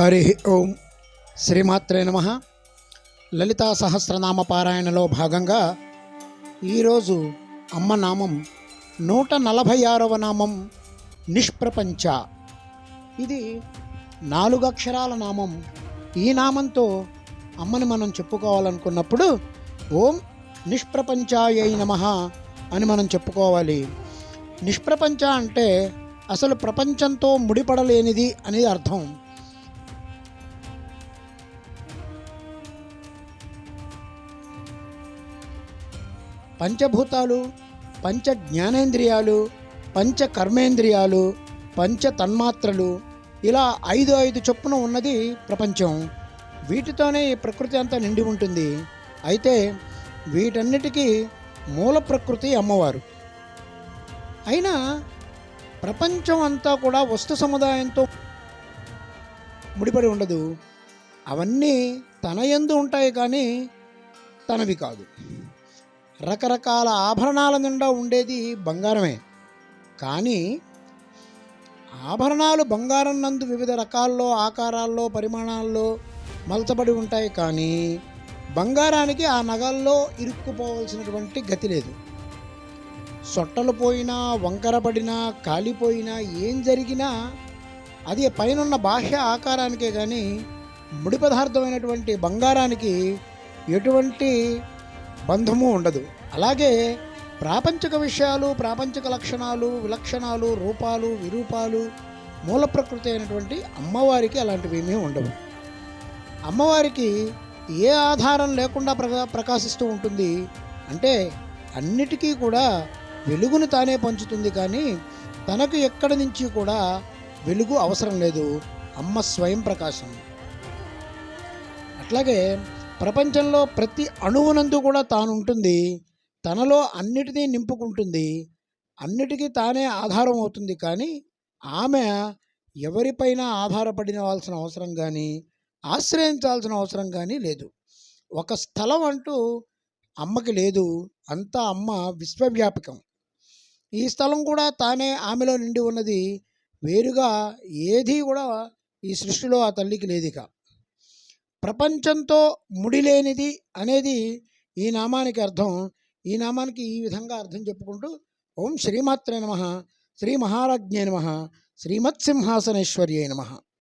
హరి ఓం శ్రీమాత్రే నమ. లలితా సహస్రనామ పారాయణలో భాగంగా ఈరోజు అమ్మ నామం నూట నలభై ఆరవ నామం నిష్ప్రపంచ. ఇది నాలుగు అక్షరాల నామం. ఈ నామంతో అమ్మని మనం చెప్పుకోవాలనుకున్నప్పుడు ఓం నిష్ప్రపంచాయ నమ అని మనం చెప్పుకోవాలి. నిష్ప్రపంచ అంటే అసలు ప్రపంచంతో ముడిపడలేనిది అనేది అర్థం. పంచభూతాలు పంచ జ్ఞానేంద్రియాలు పంచ కర్మేంద్రియాలు పంచ తన్మాత్రలు ఇలా ఐదు ఐదు చొప్పున ఉన్నది ప్రపంచం. వీటితోనే ఈ ప్రకృతి అంతా నిండి ఉంటుంది. అయితే వీటన్నిటికీ మూల ప్రకృతి అమ్మవారు. అయినా ప్రపంచం అంతా కూడా వస్తు సముదాయంతో ముడిపడి ఉండదు. అవన్నీ తన ఎందు ఉంటాయి కానీ తనవి కాదు. రకరకాల ఆభరణాల నిండా ఉండేది బంగారమే. కానీ ఆభరణాలు బంగారం నందు వివిధ రకాల్లో ఆకారాల్లో పరిమాణాల్లో మలచబడి ఉంటాయి. కానీ బంగారానికి ఆ నగల్లో ఇరుక్కుపోవలసినటువంటి గతి లేదు. సొట్టలు పోయినా వంకరపడినా కాలిపోయినా ఏం జరిగినా అది పైనున్న బాహ్య ఆకారానికే కానీ ముడి పదార్థమైనటువంటి బంగారానికి ఎటువంటి బంధము ఉండదు. అలాగే ప్రాపంచిక విషయాలు ప్రాపంచిక లక్షణాలు విలక్షణాలు రూపాలు విరూపాలు మూల ప్రకృతి అయినటువంటి అమ్మవారికి అలాంటివి ఏమీ ఉండవు. అమ్మవారికి ఏ ఆధారం లేకుండా ప్రకా ప్రకాశిస్తూ ఉంటుంది అంటే అన్నిటికీ కూడా వెలుగును తానే పంచుతుంది కానీ తనకు ఎక్కడి నుంచి కూడా వెలుగు అవసరం లేదు. అమ్మ స్వయం ప్రకాశం. అట్లాగే ప్రపంచంలో ప్రతి అణువునందు కూడా తాను ఉంటుంది తనలో అన్నిటినీ నింపుకుంటుంది. అన్నిటికీ తానే ఆధారం అవుతుంది కానీ ఆమె ఎవరిపైన ఆధారపడినవలసిన అవసరం కానీ ఆశ్రయించాల్సిన అవసరం కానీ లేదు. ఒక స్థలం అంటూ అమ్మకి లేదు. అంతా అమ్మ విశ్వవ్యాపకం. ఈ స్థలం కూడా తానే ఆమెలో నిండి ఉన్నది. వేరుగా ఏదీ కూడా ఈ సృష్టిలో ఆ తల్లికి లేదిక. ప్రపంచంతో ముడిలేనిది అనేది ఈ నామానికి అర్థం. ఈ నామానికి ఈ విధంగా అర్థం చెప్పుకుంటూ ఓం శ్రీమాత్రే నమ శ్రీ మహారాజ్ఞే నమ శ్రీమత్సింహాసనేశ్వర్యే నమ.